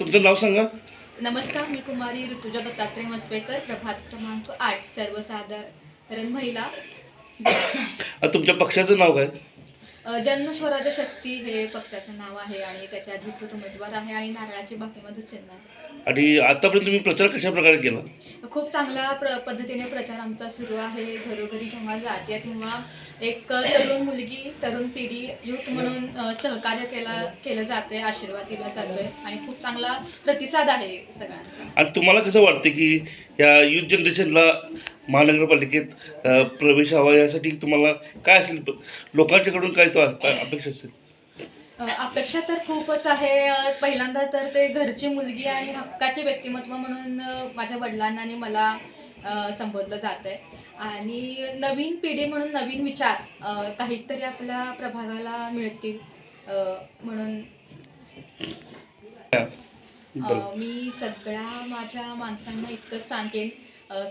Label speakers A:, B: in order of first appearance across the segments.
A: तुमचं नाव सांगा.
B: नमस्कार मी कुमारी ऋतुजा दत्तात्रय मस्वेकर प्रभात क्रमांक आठ सर्वसाधारण महिला.
A: तुमच्या पक्षाचं नाव काय?
B: अ, जनस्वराज्य शक्ती हे पक्षाचं नाव आहे आणि त्याचे अधिकृत उमेदवार आहे आणि नारळाची बाकीमध्ये चिन्ह आहे.
A: आणि आतापर्यंत तुम्ही प्रचार कशा प्रकारे केला?
B: खूप चांगल्या प्र पद्धतीने प्रचार आमचा सुरू आहे. घरोघरी जेव्हा जाते तेव्हा एक तरुण मुलगी तरुण पिढी युथ म्हणून अ, सहकार्य केला केलं जाते आशीर्वाद दिला जातोय आणि खूप चांगला प्रतिसाद आहे सगळ्यांचा.
A: आणि तुम्हाला कसं वाटतं की या युथ जनरेशनला महानगरपालिकेत प्रवेश हवा यासाठी तुम्हाला काय असेल? लोकांच्याकडून काय तो अपेक्षा असेल?
B: अपेक्षा तर खूपच आहे. पहिल्यांदा तर ते घरची मुलगी आणि हक्काचे व्यक्तिमत्व म्हणून माझ्या वडिलांना आणि मला संबोधलं जात आहे आणि नवीन पिढी म्हणून नवीन विचार काहीतरी आपल्या प्रभागाला मिळतील म्हणून मी सगळ्या माझ्या माणसांना इतकंच सांगेन.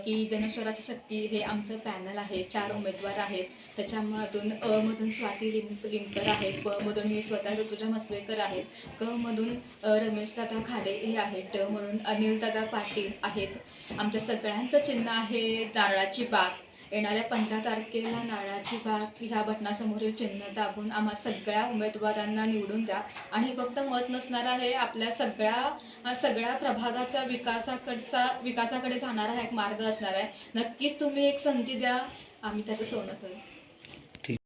B: की जनस्वराची शक्ती हे आमचं पॅनल आहे चार उमेदवार आहेत. त्याच्यामधून अ मधून स्वाती लिंक लिंकर आहेत प मधून मी स्वतः ऋतुजा मसवेकर आहेत क मधून रमेशदादा खाडे हे आहेत ड म्हणून अनिलदादा पाटील आहेत. आमच्या सगळ्यांचं चिन्ह आहे नारळाची बाग. येणाऱ्या पंधरा तारखेला नारळाची बाग ह्या बटनासमोरील चिन्ह दाबून आम्हा सगळ्या उमेदवारांना निवडून द्या. आणि फक्त मत नसणार आहे आपल्या सगळ्या सगळ्या प्रभागाचा विकासाकडचा विकासाकडे जाणारा हा एक मार्ग असणार आहे. नक्कीच तुम्ही एक संधी द्या. आम्ही त्याचं सोनं करू.